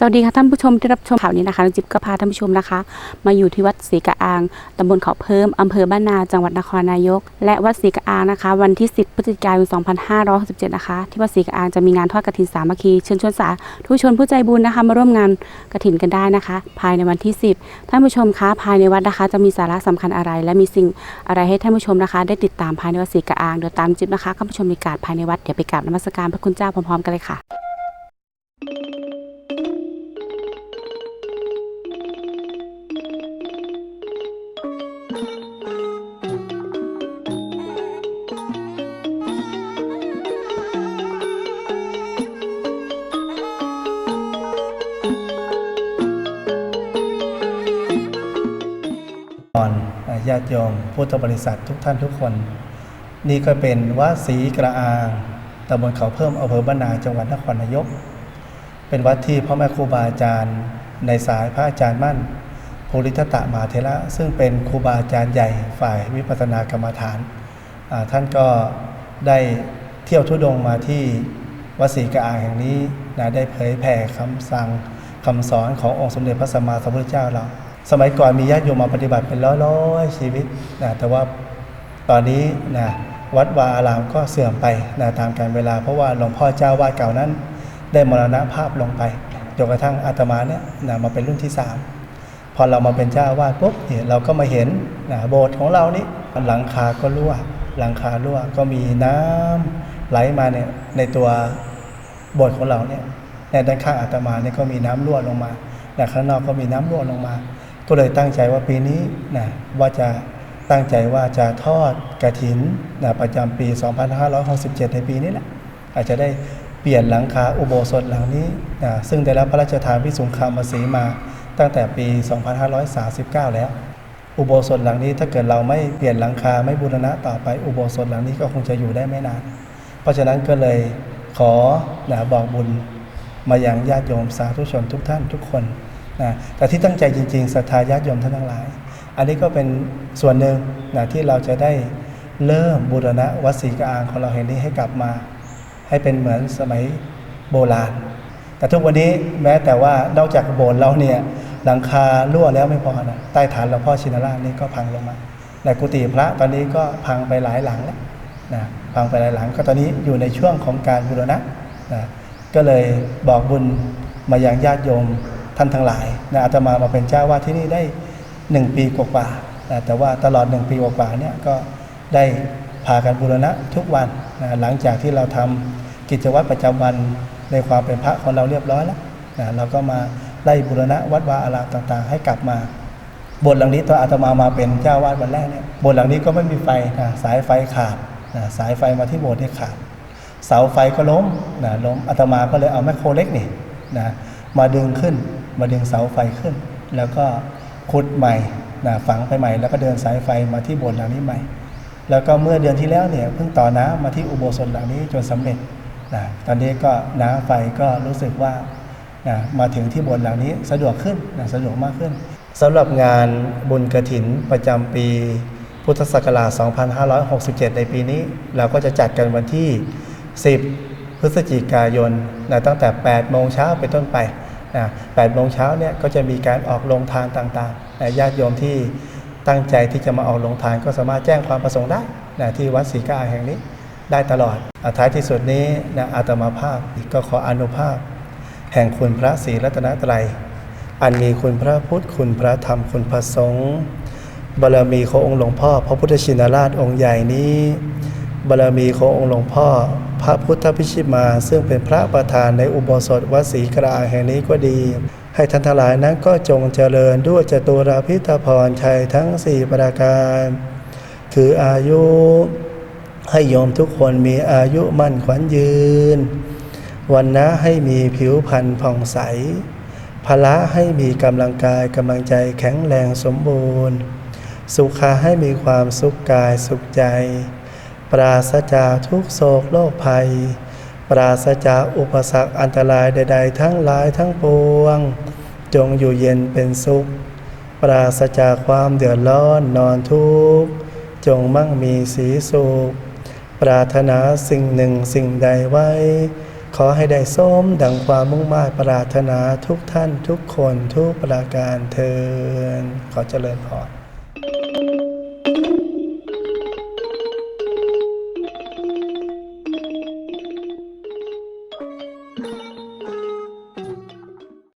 สวัสดีค่ะท่านผู้ชมที่รับชมข่าวนี้นะคะน้องจิ๊บก็พาท่านผู้ชมนะคะ มาอยู่ที่วัดศรีกะอางตำบลเขาเพิ่มอำเภอบ้านนาจังหวัดนครนายก และวัดศรีกะอางนะคะ วันที่ 10 พฤศจิกายน 2567 นะคะ ที่วัดศรีกะอางจะมีงานทอดกฐินสามัคคีเชิญชวนสาธุชนผู้ใจบุญนะคะมาร่วมงานกฐินกันได้นะคะ ภายในวันที่ 10 ท่านผู้ชมคะภายในวัดนะคะ จะมีสาระสำคัญอะไร และมีสิ่งอะไรให้ท่านผู้ชมนะคะ ได้ติดตามภายในวัดศรีกะอางเดี๋ยวตามจิ๊บนะคะเข้าไปชมบรรยากาศภายในวัดเดี๋ยวไปกราบนมัสการพระคุณเจ้าพร้อมๆกันเลยค่ะ อนญาติโยมพุทธบริษัททุกท่านทุกคน นี่ก็เป็นวัดศรีกระอางตำบลเขาเพิ่มอำเภอบ้านนาจังหวัดนครนายก เป็นวัดที่พ่อแม่ครูบาอาจารย์ ในสายพระอาจารย์มั่นภูริทัตตมาเทระซึ่งเป็นครูบาอาจารย์ใหญ่ฝ่ายวิปัสสนากรรมฐาน ท่านก็ได้เที่ยวทุดงมาที่วัดศรีกระอางแห่งนี้นะได้เผยแผ่คำสั่งคำสอนขององค์สมเด็จพระสัมมาสัมพุทธเจ้าเรา สมัยก่อนมีญาติโยมมาปฏิบัติเป็นร้อยๆชีวิตนะแต่ว่าตอนนี้นะวัดวาอารามก็เสื่อมไปนะตามกาลเวลา เพราะว่าหลวงพ่อเจ้าวาดเก่านั้น ได้มรณภาพลงไปจนกระทั่งอาตมาเนี่ยนะมาเป็นรุ่นที่สามพอเรามาเป็นเจ้าวาดปุ๊บเนี่ยเราก็มาเห็นนะโบสถ์ของเรานี่หลังคาก็รั่ว หลังคารั่วก็มีน้ำไหลมาเนี่ยในตัวโบสถ์ของเราเนี่ยในด้านข้างอาตมาเนี่ยก็มีน้ำรั่วลงมาแต่ข้างนอกก็มีน้ำรั่วลงมา ก็เลยตั้งใจว่าปีนี้นะว่าจะตั้งใจว่าจะทอดกระถินนะประจำปี 2567 ในปีนี้แหละอาจจะได้เปลี่ยนหลังคาอุโบสถหลังนี้นะซึ่งได้รับพระราชทานวิสุงคามสีมาตั้งแต่ปี 2539 แล้ว อุโบสถหลังนี้ถ้าเกิดเราไม่เปลี่ยนหลังคาไม่บูรณะต่อไปอุโบสถหลังนี้ก็คงจะอยู่ได้ไม่นาน เพราะฉะนั้นก็เลยขอนะบอกบุญมาอยังญาติโยมสาธุชนทุกท่านทุกคน นะแต่ที่ตั้งใจจริงๆศรัทธาญาติโยมท่านทั้งหลาย อันนี้ก็เป็นส่วนหนึ่งนะที่เราจะได้เริ่มบูรณะวัดศรีกะอางของเราแห่งนี้ให้กลับมา ให้เป็นเหมือนสมัยโบราณ แต่ทุกวันนี้แม้แต่ว่านอกจากโบสถ์เราเนี่ยหลังคารั่วแล้วไม่พอนะใต้ฐานหลวงพ่อชินราชนี่ก็พังลงมาในกุฏิพระตอนนี้ก็พังไปหลายหลังแล้วนะพังไปหลายหลังก็ตอนนี้อยู่ในช่วงของการบูรณะนะก็เลยบอกบุญมายังญาติโยม ท่านทั้งหลายนะอาตมามาเป็นเจ้าวาดที่นี่ได้หนึ่งปีกว่าๆนะแต่ว่าตลอดหนึ่งปีกว่าๆเนี่ยก็ได้พากันบูรณะทุกวันนะหลังจากที่เราทำกิจวัตรประจำวันในความเป็นพระของเราเรียบร้อยแล้วนะเราก็มาไล่บูรณะวัดวาอารามต่างๆ ให้กลับมาโบสถ์หลังนี้ตอนอาตมามาเป็นเจ้าวาดวันแรกเนี่ยโบสถ์หลังนี้ก็ไม่มีไฟนะสายไฟขาดนะสายไฟมาที่โบสถ์เนี่ยขาด เสาไฟก็ล้มนะล้มอาตมาก็เลยเอาแมคโครเล็กนี่นะมาดึงขึ้น มาดึงเสาไฟขึ้น แล้วก็ขุดใหม่นะฝังไปใหม่ แล้วก็เดินสายไฟมาที่โบสถ์หลังนี้ใหม่ แล้วก็เมื่อเดือนที่แล้วเนี่ยเพิ่งต่อน้ำมาที่อุโบสถหลังนี้จนสำเร็จนะตอนนี้ก็น้ำไฟก็รู้สึกว่านะมาถึงที่โบสถ์หลังนี้สะดวกขึ้นนะสะดวกมากขึ้นสำหรับงานบุญกระถินประจำปีพุทธศักราช 2567 ในปีนี้ เราก็จะจัดกันวันที่ 10 พฤศจิกายนนะตั้งแต่ 8 โมงเช้าเป็นต้นไป นะ8โมงเช้าเนี่ยก็จะมีการออกโรงทานต่างๆญาติโยมที่ตั้งใจที่จะมาออกโรงทานก็สามารถแจ้งความประสงค์ได้นะที่วัดศรีกาแห่งนี้ได้ตลอดอท้ายที่สุดนี้นะอาตมาภาพก็ขออนุภาพ แห่งคุณพระศรีรัตนตรัย อันมีคุณพระพุทธคุณพระธรรมคุณพระสงฆ์บารมีขององค์หลวงพ่อ พระพุทธชินราชองค์ใหญ่นี้บารมีขององค์หลวงพ่อ พระพุทธพิชิตมา ซึ่งเป็นพระประธานในอุโบสถวัดศรีกระอางแห่งนี้ก็ดี ให้ท่านทั้งหลายนั้นก็จงเจริญด้วยจตุราพิธพรชัยทั้งสี่ประการ คืออายุให้โยมทุกคนมีอายุมั่นขวัญยืน วันนะให้มีผิวพรรณผ่องใสพละให้มีกำลังกายกำลังใจแข็งแรงสมบูรณ์ สุขาให้มีความสุขกายสุขใจ ปราศจากทุกโศกโรคภัย ปราศจากอุปสรรคอันตรายใด ๆ ทั้งหลายทั้งปวง จงอยู่เย็นเป็นสุข ปราศจากความเดือดร้อนนอนทุกข์จงมั่งมีสีสุข ปรารถนาสิ่งหนึ่งสิ่งใดไว้ ขอให้ได้สมดังความมุ่งมา่ปรารถนาทุกท่านทุกคนทุกประการเทินขอเจริญพร